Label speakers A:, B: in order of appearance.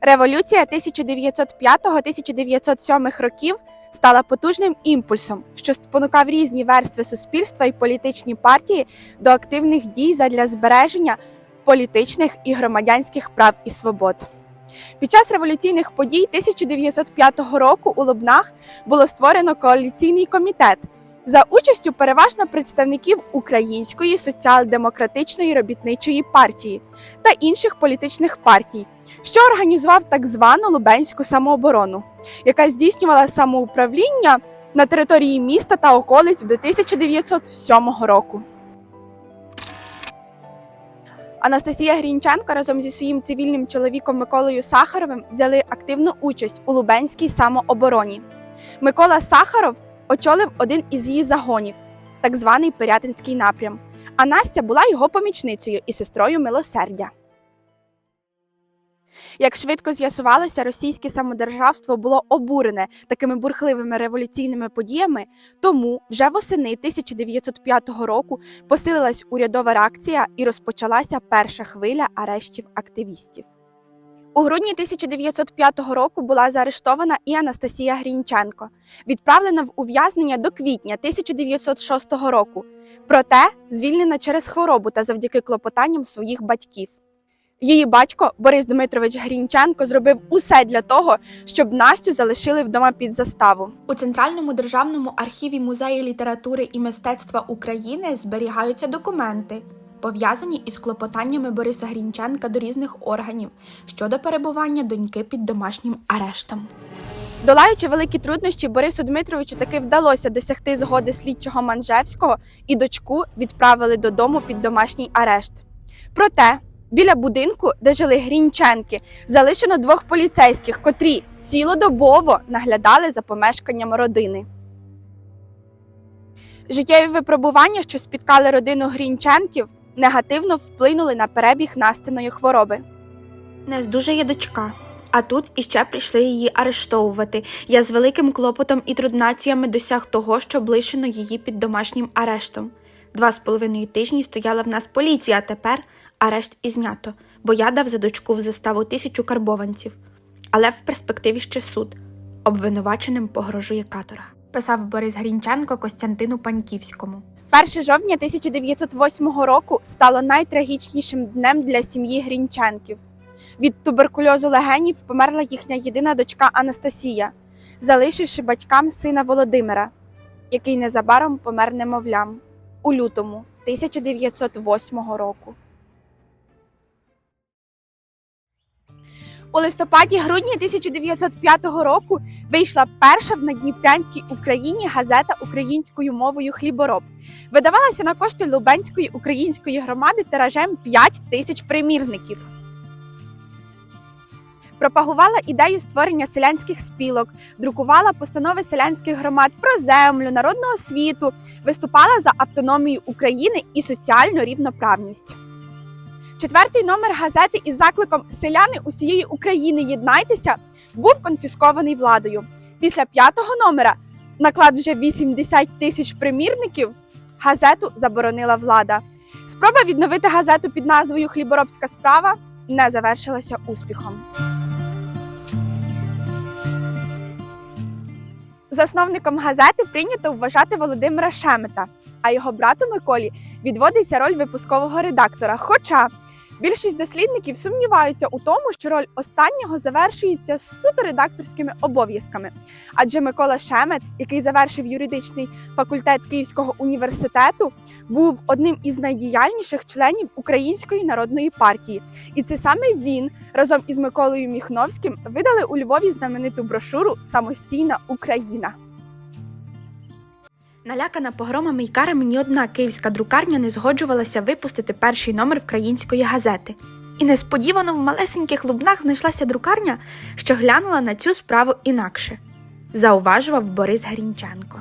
A: Революція 1905-1907 років стала потужним імпульсом, що спонукав різні верстви суспільства і політичні партії до активних дій задля збереження політичних і громадянських прав і свобод. Під час революційних подій 1905 року у Лубнах було створено коаліційний комітет за участю переважно представників Української соціал-демократичної робітничої партії та інших політичних партій, що організував так звану Лубенську самооборону, яка здійснювала самоуправління на території міста та околиць до 1907 року. Анастасія Грінченко разом зі своїм цивільним чоловіком Миколою Сахаровим взяли активну участь у Лубенській самообороні. Микола Сахаров очолив один із її загонів, так званий Пирятинський напрям. А Настя була його помічницею і сестрою милосердя. Як швидко з'ясувалося, російське самодержавство було обурене такими бурхливими революційними подіями, тому вже восени 1905 року посилилась урядова реакція і розпочалася перша хвиля арештів активістів. У грудні 1905 року була заарештована і Анастасія Грінченко, відправлена в ув'язнення до квітня 1906 року, проте звільнена через хворобу та завдяки клопотанням своїх батьків. Її батько Борис Дмитрович Грінченко зробив усе для того, щоб Настю залишили вдома під заставу.
B: У Центральному державному архіві музею літератури і мистецтва України зберігаються документи, пов'язані із клопотаннями Бориса Грінченка до різних органів щодо перебування доньки під домашнім арештом.
A: Долаючи великі труднощі, Борису Дмитровичу таки вдалося досягти згоди слідчого Манжевського і дочку відправили додому під домашній арешт. Проте біля будинку, де жили Грінченки, залишено двох поліцейських, котрі цілодобово наглядали за помешканням родини. Життєві випробування, що спіткали родину Грінченків, негативно вплинули на перебіг Настиної хвороби.
B: Не здужає дочка. А тут іще прийшли її арештовувати. Я з великим клопотом і труднаціями досяг того, щоб лишено її під домашнім арештом. Два з половиною тижні стояла в нас поліція, а тепер арешт і знято, бо я дав за дочку в заставу тисячу карбованців. Але в перспективі ще суд. Обвинуваченим погрожує каторга. Писав Борис Грінченко Костянтину Паньківському.
A: 1 жовтня 1908 року стало найтрагічнішим днем для сім'ї Грінченків. Від туберкульозу легенів померла їхня єдина дочка Анастасія, залишивши батькам сина Володимира, який незабаром помер немовлям у лютому 1908 року. У листопаді-грудні 1905 року вийшла перша в Надніпрянській Україні газета українською мовою Хлібороб. Видавалася на кошти Лубенської української громади тиражем 5 тисяч примірників. Пропагувала ідею створення селянських спілок, друкувала постанови селянських громад про землю, народну освіту, виступала за автономію України і соціальну рівноправність. Четвертий номер газети із закликом Селяни усієї України єднайтеся був конфіскований владою. Після п'ятого номера наклад вже 80 тисяч примірників. Газету заборонила влада. Спроба відновити газету під назвою Хліборобська справа не завершилася успіхом. Засновником газети прийнято вважати Володимира Шемета, а його брату Миколі відводиться роль випускового редактора. Хоча більшість дослідників сумніваються у тому, що роль останнього завершується суто редакторськими обов'язками. Адже Микола Шемет, який завершив юридичний факультет Київського університету, був одним із найдіяльніших членів Української народної партії. І це саме він разом із Миколою Міхновським видали у Львові знамениту брошуру Самостійна Україна.
B: Налякана погромами й карами ні одна київська друкарня не згоджувалася випустити перший номер української газети. І несподівано в малесеньких лубнах знайшлася друкарня, що глянула на цю справу інакше, зауважував Борис Грінченко.